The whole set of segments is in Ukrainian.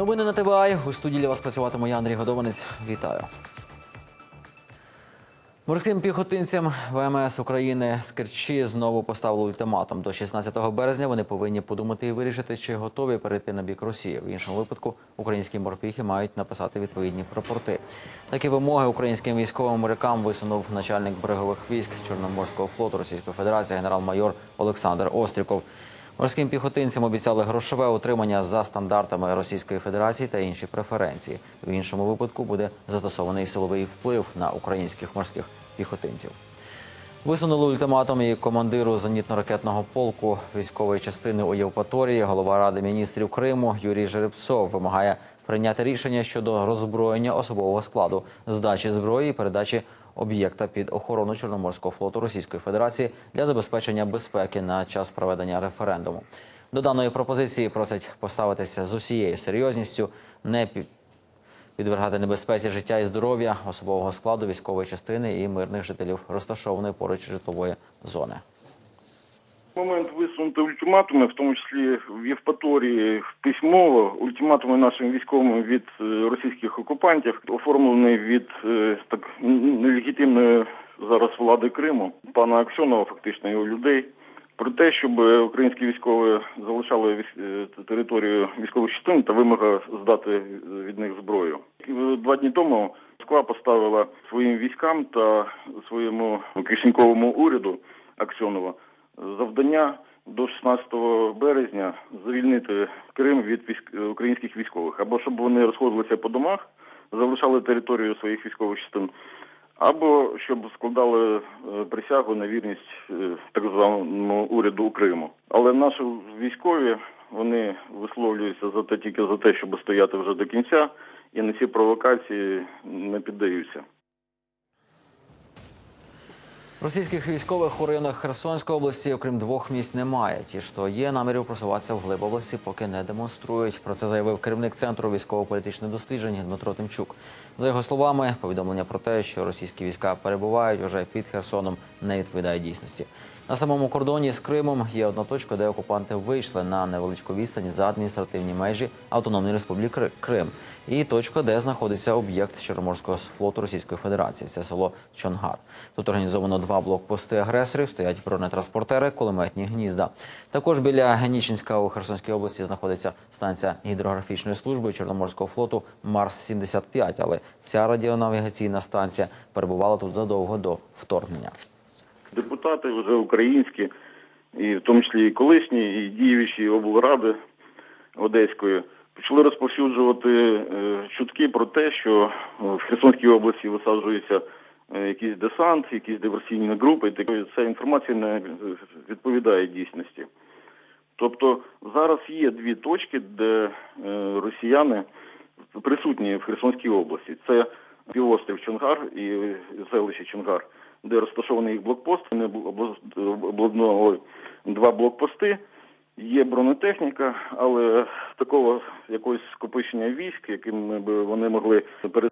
Новини на ТВА. У студії для вас працюватиму я, Андрій Годованець. Вітаю. Морським піхотинцям ВМС України з Керчі знову поставили ультиматум. До 16 березня вони повинні подумати і вирішити, чи готові перейти на бік Росії. В іншому випадку українські морпіхи мають написати відповідні рапорти. Такі вимоги українським військовим морякам висунув начальник берегових військ Чорноморського флоту Російської Федерації генерал-майор Олександр Остріков. Морським піхотинцям обіцяли грошове утримання за стандартами Російської Федерації та інші преференції. В іншому випадку буде застосований силовий вплив на українських морських піхотинців. Висунули ультиматум і командиру зенітно-ракетного полку військової частини у Євпаторії. Голова ради міністрів Криму Юрій Жеребцов вимагає прийняти рішення щодо роззброєння особового складу, здачі зброї і передачі об'єкта під охорону Чорноморського флоту Російської Федерації для забезпечення безпеки на час проведення референдуму. До даної пропозиції просять поставитися з усією серйозністю, не підвергати небезпеці життя і здоров'я особового складу військової частини і мирних жителів розташованої поруч житлової зони. Момент висунути ультиматуми, в тому числі в Євпаторії письмово, ультиматуми нашим військовим від е, російських окупантів, оформлений від е, так нелегітимної зараз влади Криму, пана Аксьонова, фактично його людей. Про те, щоб українські військові залишали е, територію військових частин та вимога здати від них зброю. Два дні тому Москва поставила своїм військам та своєму кишеньковому уряду Аксьонова завдання до 16 березня звільнити Крим від українських військових, або щоб вони розходилися по домах, залишали територію своїх військових частин, або щоб складали е, присягу на вірність е, так званому уряду Криму. Але наші військові вони висловлюються за те тільки за те, щоб стояти вже до кінця, і на ці провокації не піддаються. Російських військових у районах Херсонської області, окрім двох місць, немає. Ті, що є, намірів просуватися в глиб області, поки не демонструють. Про це заявив керівник центру військово-політичних досліджень Дмитро Тимчук. За його словами, повідомлення про те, що російські війська перебувають уже під Херсоном, не відповідає дійсності. На самому кордоні з Кримом є одна точка, де окупанти вийшли на невеличку відстань за адміністративні межі Автономної Республіки Крим, і точка, де знаходиться об'єкт Чорноморського флоту Російської Федерації. Це село Чонгар. Тут організовано два блокпости агресорів, стоять бронетранспортери, кулеметні гнізда. Також біля Генічинська у Херсонській області знаходиться станція гідрографічної служби Чорноморського флоту Марс 75 але ця радіонавігаційна станція перебувала тут задовго до вторгнення. Депутати вже українські, і в тому числі і колишні, і діючі облради Одеської, почали розповсюджувати е, чутки про те, що е, в Херсонській області висаджується е, якийсь десант, якісь диверсійні групи. І ця інформація не відповідає дійсності. Тобто зараз є дві точки, де росіяни присутні в Херсонській області. Це півострів Чонгар і селище Чонгар, де розташований їх блокпост. Вони обла- обладнали два блокпости. Є бронетехніка, але такого якогось скопичення військ, яким би вони могли перед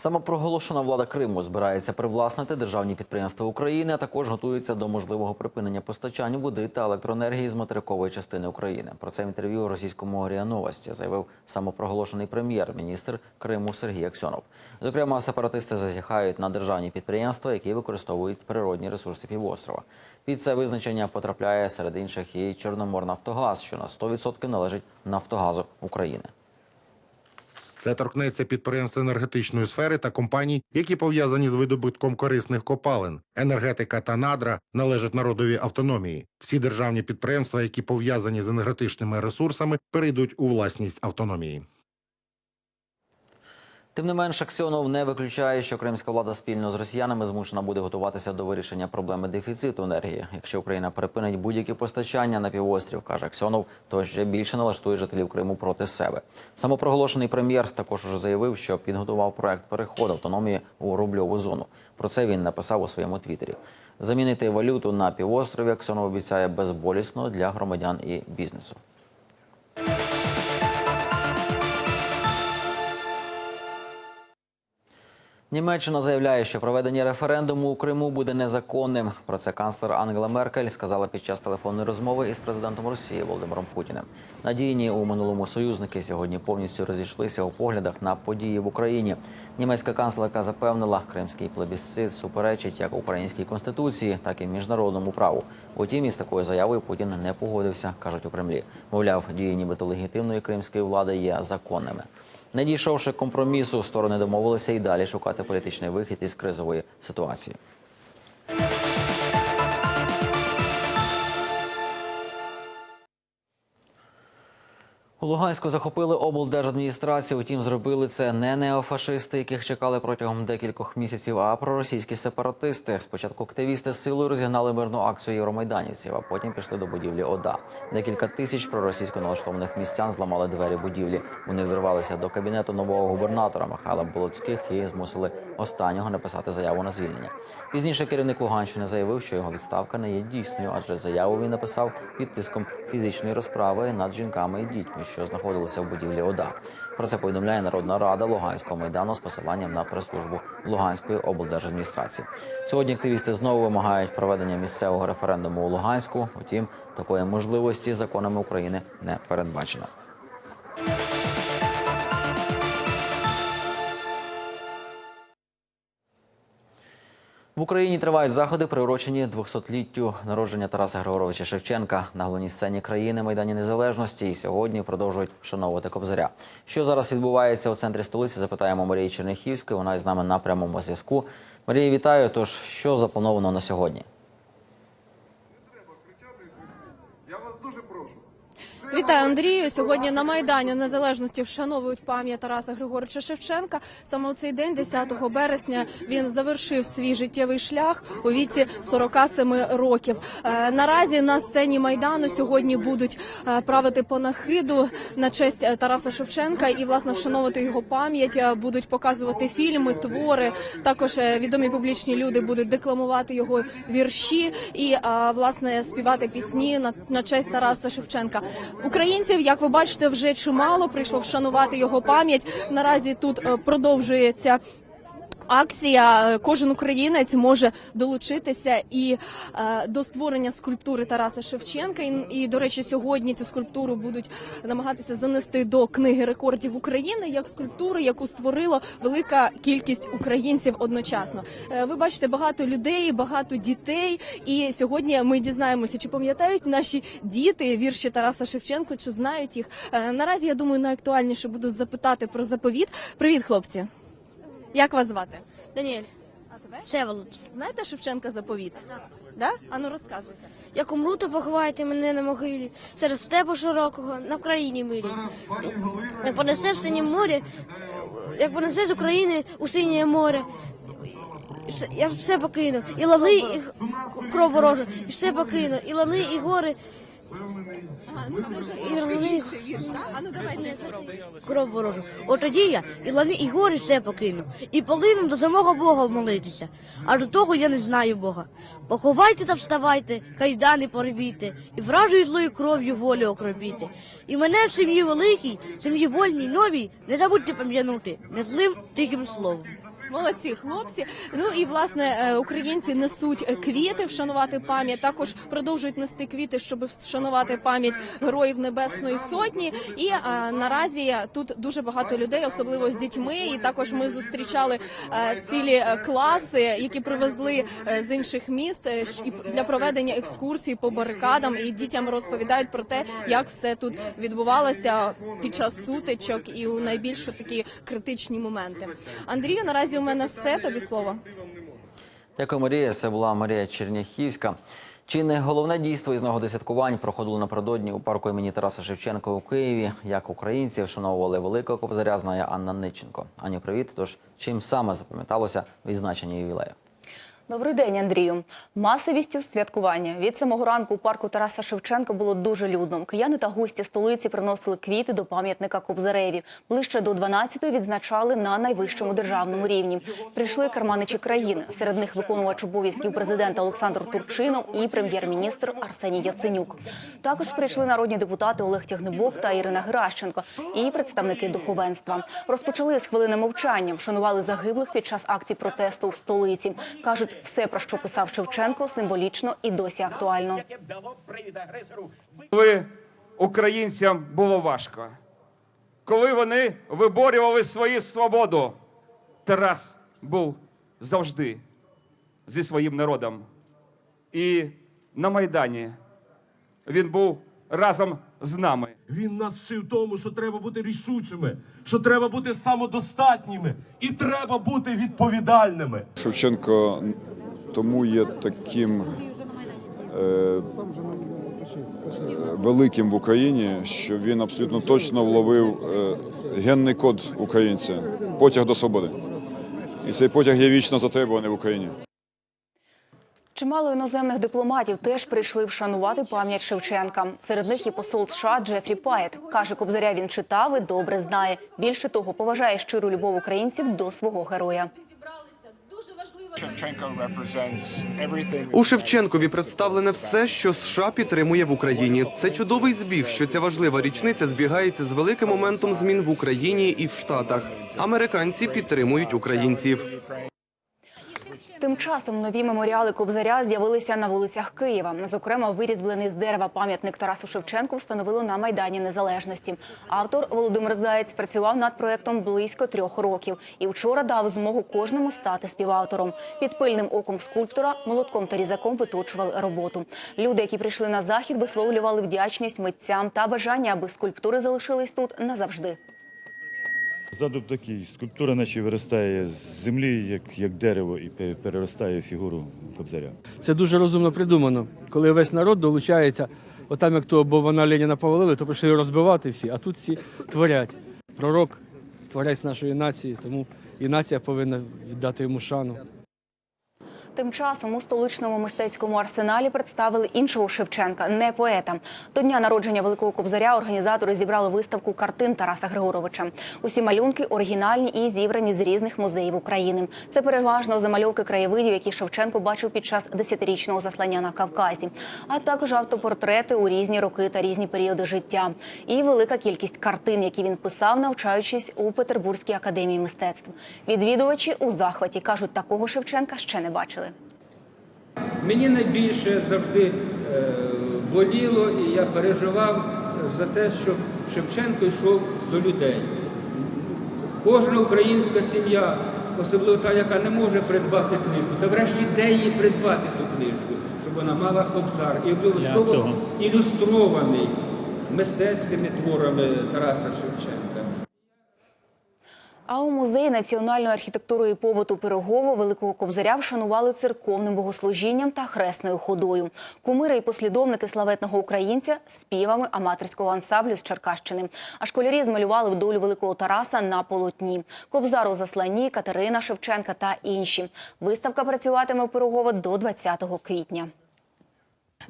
Самопроголошена влада Криму збирається привласнити державні підприємства України, а також готується до можливого припинення постачання води та електроенергії з материкової частини України. Про це в інтерв'ю російському РІА Новості заявив самопроголошений прем'єр-міністр Криму Сергій Аксьонов. Зокрема, сепаратисти зазіхають на державні підприємства, які використовують природні ресурси півострова. Під це визначення потрапляє серед інших і Чорноморнафтогаз, що на 100% належить Нафтогазу України. Це торкнеться підприємств енергетичної сфери та компаній, які пов'язані з видобутком корисних копалин. Енергетика та надра належать народовій автономії. Всі державні підприємства, які пов'язані з енергетичними ресурсами, перейдуть у власність автономії. Тим не менш, Аксьонов не виключає, що кримська влада спільно з росіянами змушена буде готуватися до вирішення проблеми дефіциту енергії. Якщо Україна припинить будь-які постачання на півострів, каже Аксьонов, то ще більше налаштує жителів Криму проти себе. Самопроголошений прем'єр також уже заявив, що підготував проект переходу автономії у рубльову зону. Про це він написав у своєму твіттері. Замінити валюту на півострові Аксьонов обіцяє безболісно для громадян і бізнесу. Німеччина заявляє, що проведення референдуму у Криму буде незаконним. Про це канцлер Ангела Меркель сказала під час телефонної розмови із президентом Росії Володимиром Путіним. Надійні у минулому союзники сьогодні повністю розійшлися у поглядах на події в Україні. Німецька канцлерка запевнила, кримський плебісцит суперечить як українській конституції, так і міжнародному праву. Утім, із такою заявою Путін не погодився, кажуть у Кремлі. Мовляв, дії нібито легітимної кримської влади є законними. Не дійшовши компромісу, сторони домовилися і далі шукати політичний вихід із кризової ситуації. У Луганську захопили облдержадміністрацію. Утім, зробили це не неофашисти, яких чекали протягом декількох місяців, а проросійські сепаратисти. Спочатку активісти силою розігнали мирну акцію євромайданівців, а потім пішли до будівлі ОДА. Декілька тисяч проросійсько налаштованих містян зламали двері будівлі. Вони увірвалися до кабінету нового губернатора Михайла Болоцьких і змусили останнього написати заяву на звільнення. Пізніше керівник Луганщини заявив, що його відставка не є дійсною, адже заяву він написав під тиском фізичної розправи над жінками і дітьми, що знаходилися в будівлі ОДА. Про це повідомляє Народна рада Луганського майдану з посиланням на прес-службу Луганської облдержадміністрації. Сьогодні активісти знову вимагають проведення місцевого референдуму у Луганську. Утім, такої можливості законами України не передбачено. В Україні тривають заходи, приурочені 200-літтю народження Тараса Григоровича Шевченка на головній сцені країни Майдані Незалежності. І сьогодні продовжують вшановувати Кобзаря. Що зараз відбувається у центрі столиці? Запитаємо Марії Черняхівської. Вона із нами на прямому зв'язку. Марія, вітаю. Тож що заплановано на сьогодні? Я вас дуже прошу. Вітаю, Андрію. Сьогодні на Майдані Незалежності вшановують пам'ять Тараса Григоровича Шевченка. Саме у цей день, 10 березня, він завершив свій життєвий шлях у віці 47 років. Е, Наразі на сцені майдану сьогодні будуть е, правити панахиду на честь е, Тараса Шевченка і власне вшановувати його пам'ять. Будуть показувати фільми, твори. Також відомі публічні люди будуть декламувати його вірші і власне співати пісні на честь Тараса Шевченка. Українців, як ви бачите, вже чимало прийшло вшанувати його пам'ять. Наразі тут е, продовжується. Акція Е, кожен українець може долучитися і е, до створення скульптури Тараса Шевченка. І, і до речі, сьогодні цю скульптуру будуть намагатися занести до книги рекордів України як скульптуру, яку створила велика кількість українців одночасно. Е, ви бачите багато людей, багато дітей. І сьогодні ми дізнаємося, чи пам'ятають наші діти вірші Тараса Шевченка, чи знають їх. Наразі я думаю, найактуальніше буду запитати про заповіт. Привіт, хлопці. Як вас звати? Даніель, А тебе? Всеволод. Знаєте Шевченка заповіт? Так. Да? Ану розказуйте. Як умру, то поховайте мене на могилі, серед степу широкого, на країні милі. Як понесе в синє море, як понесе з України у синє море. Все- Я все покину, і лани, і кров ворожу, і все покину, і лани, і гори, Ну вже і вірш, да? Давайте спробуємо. кров ворожу. От тоді я і лани, і гори все покину, і полину до самого Бога молитися. А до того я не знаю Бога. Поховайте та вставайте, кайдани порвіте, і вражою злою кров'ю волю окропіте. І мене в сім'ї великій, сім'ї вольній новій, не забудьте пам'янути, не злим тихим словом. Молодці хлопці. Ну і власне е, українці несуть квіти, вшанувати пам'ять. Також продовжують нести квіти, щоб вшанувати пам'ять героїв Небесної Сотні. І е, наразі тут дуже багато людей, особливо з дітьми. І також ми зустрічали е, цілі класи, які привезли з інших міст і для проведення екскурсій по барикадам. І дітям розповідають про те, як все тут відбувалося під час сутичок і у найбільш такі критичні моменти. Андрію, наразі у мене все. Тобі слово. Дякую, Марія. Це була Марія Черняхівська. Чи не головне дійство із нагоди святкувань проходило напередодні у парку імені Тараса Шевченка у Києві? Як українці вшановували великого кобзаря, знає Анна Ниченко. Аню, привіт. Тож чим саме запам'яталося відзначення ювілею? Добрий день, Андрію. Масовістю святкування від самого ранку у парку Тараса Шевченка було дуже людно. Кияни та гості столиці приносили квіти до пам'ятника Кобзареві. Ближче до 12-ї відзначали на найвищому державному рівні. Прийшли керманичі країни. Серед них виконувач обов'язків президента Олександр Турчинов і прем'єр-міністр Арсеній Яценюк. Також прийшли народні депутати Олег Тягнебок та Ірина Геращенко і представники духовенства. Розпочали з хвилини мовчання, вшанували загиблих під час акцій протесту в столиці. кажуть, все про що писав Шевченко, символічно і досі актуально. Коли українцям було важко, коли вони виборювали свою свободу, Тарас був завжди зі своїм народом. І на Майдані він був разом з нами. Він нас вчив тому, що треба бути рішучими, що треба бути самодостатніми і треба бути відповідальними. Шевченко тому є таким е, великим в Україні, що він абсолютно точно вловив е, генний код українця потяг до свободи. І цей потяг є вічно затребуваний в Україні. Чимало іноземних дипломатів теж прийшли вшанувати пам'ять Шевченка. Серед них і посол США Джефрі Паєт. Каже, Кобзаря він читав і добре знає. Більше того, поважає щиру любов українців до свого героя. У Шевченкові представлене все, що США підтримує в Україні. Це чудовий збіг, що ця важлива річниця збігається з великим моментом змін в Україні і в Штатах. Американці підтримують українців. Тим часом нові меморіали Кобзаря з'явилися на вулицях Києва. Зокрема, вирізблений з дерева пам'ятник Тарасу Шевченку встановили на Майдані Незалежності. Автор Володимир Заєць працював над проектом близько трьох років і вчора дав змогу кожному стати співавтором. Під пильним оком скульптора молотком та різаком виточували роботу. Люди, які прийшли на захід, висловлювали вдячність митцям та бажання, аби скульптури залишились тут назавжди. Задуб такий, скульптура наче виростає з землі, як, як дерево, і переростає фігуру кобзаря. Це дуже розумно придумано. Коли весь народ долучається, отам як то, бо вона Леніна повалили, то прийшли розбивати всі, а тут всі творять. Пророк, творець нашої нації, тому і нація повинна віддати йому шану. Тим часом у столичному мистецькому арсеналі представили іншого Шевченка, не поета. До дня народження Великого Кобзаря організатори зібрали виставку картин Тараса Григоровича. Усі малюнки оригінальні і зібрані з різних музеїв України. Це переважно замальовки краєвидів, які Шевченко бачив під час десятирічного заслання на Кавказі, а також автопортрети у різні роки та різні періоди життя. І велика кількість картин, які він писав, навчаючись у Петербурзькій академії мистецтв. Відвідувачі у захваті кажуть, такого Шевченка ще не бачили. Мені найбільше завжди е, боліло, і я переживав за те, щоб Шевченко йшов до людей. Кожна українська сім'я, особливо та, яка не може придбати книжку, та врешті де її придбати ту книжку, щоб вона мала обзар і обов'язково ілюстрований мистецькими творами Тараса Шевченка. А у музеї національної архітектури і побуту Пирогово Великого Кобзаря вшанували церковним богослужінням та хресною ходою. Кумири і послідовники славетного українця співами аматорського ансамблю з Черкащини. А школярі змалювали вдолю Великого Тараса на полотні. Кобзар у засланні, Катерина Шевченка та інші. Виставка працюватиме у Пирогово до 20 квітня.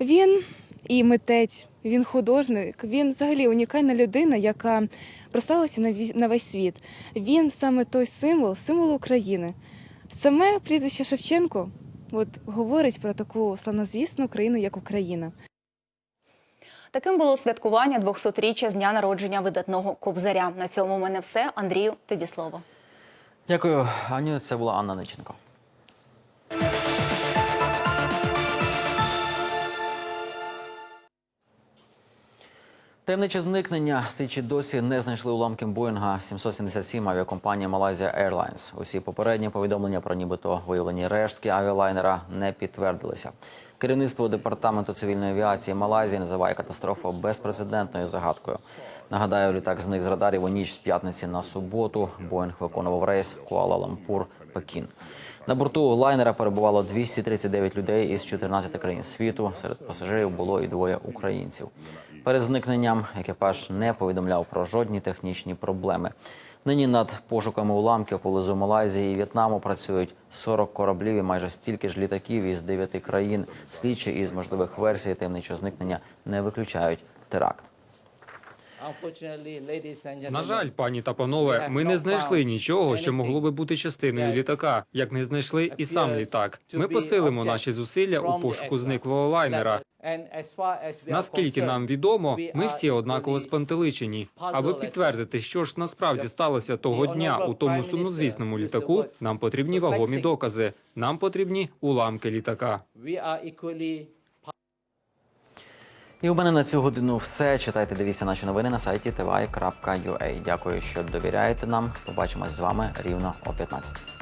Він і митець, він художник, він взагалі унікальна людина, яка прославилася на весь світ. Він саме той символ, символ України. Саме прізвище Шевченко от, говорить про таку славнозвісну країну, як Україна. Таким було святкування 200-річчя з дня народження видатного Кобзаря. На цьому у мене все. Андрію, тобі слово. Дякую, Аню. Це була Анна Ниченко. Таємниче зникнення слідчі досі не знайшли уламків Боїнга 777 авіакомпанії Malaysia Airlines. Усі попередні повідомлення про нібито виявлені рештки авіалайнера не підтвердилися. Керівництво департаменту цивільної авіації Малайзії називає катастрофу безпрецедентною загадкою. Нагадаю, літак зник з радарів у ніч з п'ятниці на суботу. Боїнг виконував рейс Куала-Лампур Пекін. На борту лайнера перебувало 239 людей із 14 країн світу. Серед пасажирів було і двоє українців. Перед зникненням екіпаж не повідомляв про жодні технічні проблеми. Нині над пошуками уламків поблизу Малайзії і В'єтнаму працюють 40 кораблів і майже стільки ж літаків із 9 країн. Слідчі із можливих версій таємничого зникнення не виключають теракт. На жаль, пані та панове, ми не знайшли нічого, що могло би бути частиною літака, як не знайшли і сам літак. Ми посилимо наші зусилля у пошуку зниклого лайнера. Наскільки нам відомо, ми всі однаково спантеличені. Аби підтвердити, що ж насправді сталося того дня у тому сумнозвісному літаку, нам потрібні вагомі докази. Нам потрібні уламки літака. І у мене на цю годину все. Читайте, дивіться наші новини на сайті tvi.ua. Дякую, що довіряєте нам. Побачимось з вами рівно о 15.